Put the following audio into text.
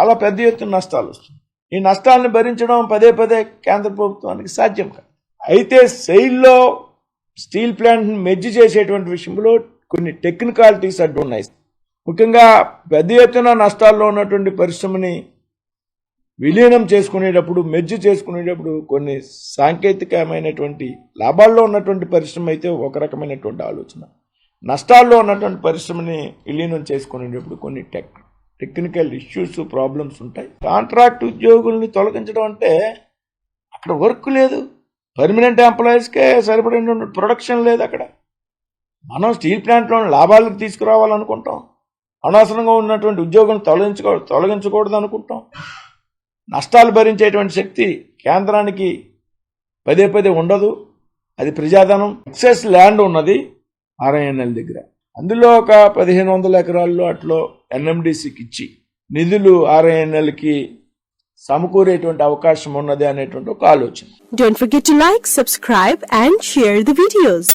చాలా పెద్ద ఎత్తున నష్టాలు వస్తుంది ఈ నష్టాలను భరించడం పదే పదే కేంద్ర ప్రభుత్వానికి సాధ్యం కాదు. అయితే సెయిల్లో స్టీల్ ప్లాంట్ని మెజ్జి చేసేటువంటి విషయంలో కొన్ని టెక్నికాలిటీస్ అడ్డు ఉన్నాయి. ముఖ్యంగా పెద్ద ఎత్తున నష్టాల్లో ఉన్నటువంటి పరిశ్రమని విలీనం చేసుకునేటప్పుడు మెజ్జి చేసుకునేటప్పుడు కొన్ని సాంకేతికమైనటువంటి లాభాల్లో ఉన్నటువంటి పరిశ్రమ అయితే ఒక రకమైనటువంటి ఆలోచన. నష్టాల్లో ఉన్నటువంటి పరిశ్రమని విలీనం చేసుకునేటప్పుడు కొన్ని టెక్ టెక్నికల్ ఇష్యూస్ ప్రాబ్లమ్స్ ఉంటాయి. కాంట్రాక్ట్ ఉద్యోగుల్ని తొలగించడం అంటే అక్కడ వర్క్ లేదు. పర్మనెంట్ ఎంప్లాయీస్కే సరిపడిన ప్రొడక్షన్ లేదు అక్కడ. మనం స్టీల్ ప్లాంట్లో లాభాలకు తీసుకురావాలనుకుంటాం. అనవసరంగా ఉన్నటువంటి ఉద్యోగం తొలగించుకో తొలగించకూడదు అనుకుంటాం నష్టాలు భరించేటువంటి శక్తి కేంద్రానికి పదే పదే ఉండదు. అది ప్రజాధనం. ఎక్సెస్ ల్యాండ్ ఉన్నది. ఆర్ఐఎన్ఎల్ దగ్గర. అందులో ఒక పదిహేను వందల ఎకరాల్లో అట్లో ఎన్ఎండిసికి ఇచ్చి నిధులు ఆర్ఐఎన్ఎల్కి సమకూరేటువంటి అవకాశం ఉన్నది అనేటువంటి ఒక ఆలోచన. Don't forget to like subscribe and share the videos